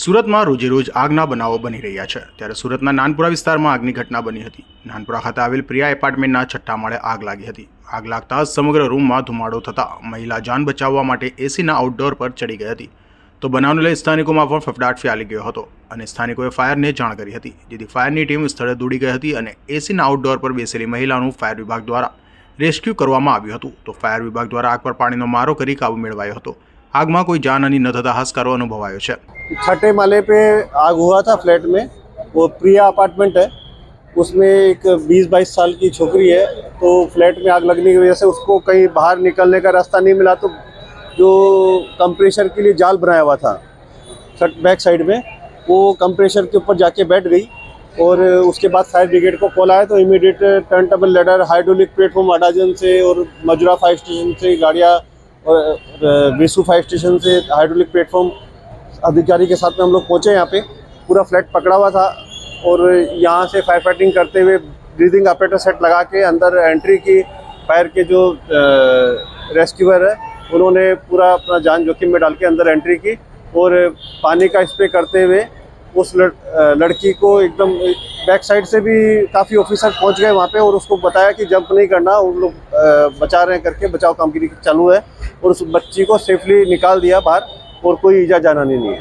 સુરતમાં રોજે રોજ આગના બનાવો બની રહ્યા છે. ત્યારે સુરતના નાનપુરા વિસ્તારમાં આગની ઘટના બની હતી. નાનપુરા ખાતે આવેલ પ્રિયા એપાર્ટમેન્ટના છઠ્ઠા માળે આગ લાગી હતી. આગ લાગતા સમગ્ર રૂમમાં ધુમાડો થતાં મહિલા જાન બચાવવા માટે એસીના આઉટડોર પર ચડી ગઈ હતી. તો બનાવને લઈ સ્થાનિકોમાં પણ ફફડાટ ફેલાઈ ગયો હતો અને સ્થાનિકોએ ફાયરને જાણ કરી હતી, જેથી ફાયરની ટીમ સ્થળે દોડી ગઈ હતી અને એસીના આઉટડોર પર બેસેલી મહિલાનું ફાયર વિભાગ દ્વારા રેસ્ક્યુ કરવામાં આવ્યું હતું. તો ફાયર વિભાગ દ્વારા આગ પર પાણીનો મારો કરી કાબુ મેળવાયો હતો. આગમાં કોઈ જાનહાની ન થતા હાશકારો અનુભવાયો છે. छठे माले पे आग हुआ था फ्लैट में। वो प्रिया अपार्टमेंट है। उसमें एक 20-22 साल की छोकरी है। तो फ्लैट में आग लगने की वजह से उसको कहीं बाहर निकलने का रास्ता नहीं मिला। तो जो कंप्रेशर के लिए जाल बनाया हुआ था, छठ, बैक साइड में, वो कंप्रेशर के ऊपर जाके बैठ गई और उसके बाद फायर ब्रिगेड को कॉल आया। तो immediate turn table ladder, hydraulic platform Adajan से और मजुरा फायर स्टेशन से गाड़ियाँ और विसु फायर स्टेशन से हाइड्रोलिक प्लेटफॉर्म अधिकारी के साथ में हम लोग पहुँचे यहाँ पे। पूरा फ्लैट पकड़ा हुआ था और यहाँ से फायर फाइटिंग करते हुए ब्रीदिंग ऑपरेटर सेट लगा के अंदर एंट्री की फायर के जो रेस्क्यूअर है उन्होंने पूरा अपना जान जोखिम में डाल के अंदर एंट्री की और पानी का स्प्रे करते हुए उस लड़, लड़की को एकदम बैक साइड से भी काफ़ी ऑफिसर पहुँच गए वहाँ पे और उसको बताया कि जंप नहीं करना उन लोग बचा रहे हैं करके बचाव कामगिरी चालू है और उस बच्ची को सेफली निकाल दिया बाहर। और कोई ईजा जाना नहीं है।